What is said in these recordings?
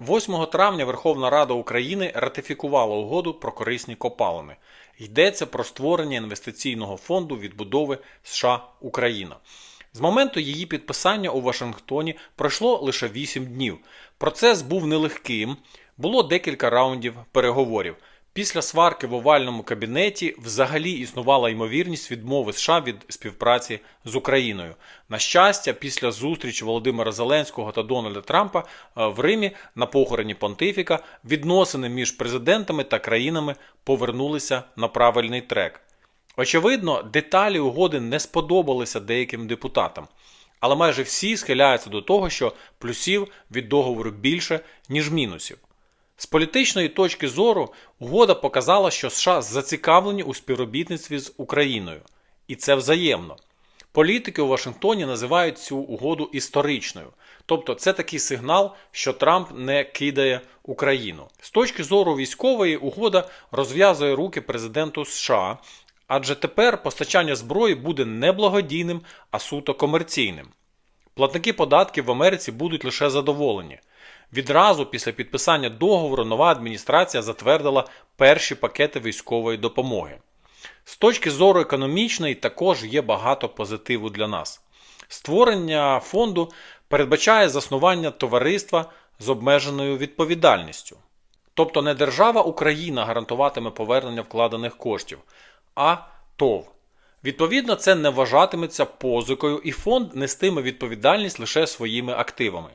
8 травня Верховна Рада України ратифікувала угоду про корисні копалини. Йдеться про створення інвестиційного фонду відбудови США Україна. З моменту її підписання у Вашингтоні пройшло лише 8 днів. Процес був нелегким, було декілька раундів переговорів. Після сварки в овальному кабінеті взагалі існувала ймовірність відмови США від співпраці з Україною. На щастя, після зустрічі Володимира Зеленського та Дональда Трампа е, в Римі на похороні понтифіка відносини між президентами та країнами повернулися на правильний трек. Очевидно, деталі угоди не сподобалися деяким депутатам, але майже всі схиляються до того, що плюсів від договору більше, ніж мінусів. З політичної точки зору угода показала, що США зацікавлені у співробітництві з Україною, і це взаємно. Політики у Вашингтоні називають цю угоду історичною, тобто це такий сигнал, що Трамп не кидає Україну. З точки зору військової, угода розв'язує руки президенту США, адже тепер постачання зброї буде не благодійним, а суто комерційним. Платники податків в Америці будуть лише задоволені. Відразу після підписання договору нова адміністрація затвердила перші пакети військової допомоги. З точки зору економічної також є багато позитиву для нас. Створення фонду передбачає заснування товариства з обмеженою відповідальністю. Тобто не держава Україна гарантуватиме повернення вкладених коштів, а ТОВ. Відповідно, це не вважатиметься позикою, і фонд нестиме відповідальність лише своїми активами.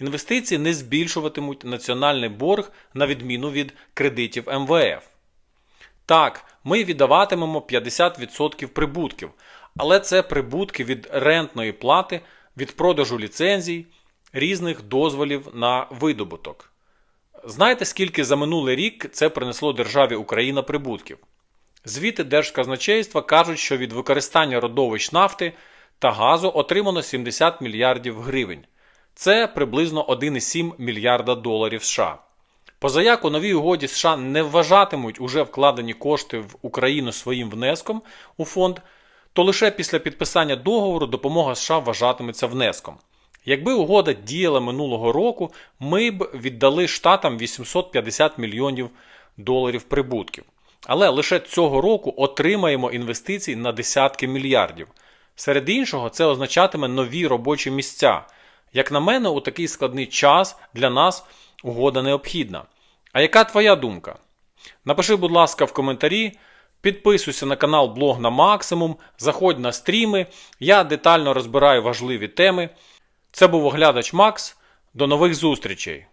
Інвестиції не збільшуватимуть національний борг на відміну від кредитів МВФ. Так, ми віддаватимемо 50% прибутків, але це прибутки від рентної плати, від продажу ліцензій, різних дозволів на видобуток. Знаєте, скільки за минулий рік це принесло державі Україна прибутків? Звіти Держказначейства кажуть, що від використання родовищ нафти та газу отримано 70 мільярдів гривень. Це приблизно 1,7 мільярда доларів США. Позаяк у новій угоді США не вважатимуть уже вкладені кошти в Україну своїм внеском у фонд, то лише після підписання договору допомога США вважатиметься внеском. Якби угода діяла минулого року, ми б віддали штатам 850 мільйонів доларів прибутків. Але лише цього року отримаємо інвестицій на десятки мільярдів. Серед іншого, це означатиме нові робочі місця. Як на мене, у такий складний час для нас угода необхідна. А яка твоя думка? Напиши, будь ласка, в коментарі. Підписуйся на канал Блог на Максимум, заходь на стріми. Я детально розбираю важливі теми. Це був оглядач Макс. До нових зустрічей!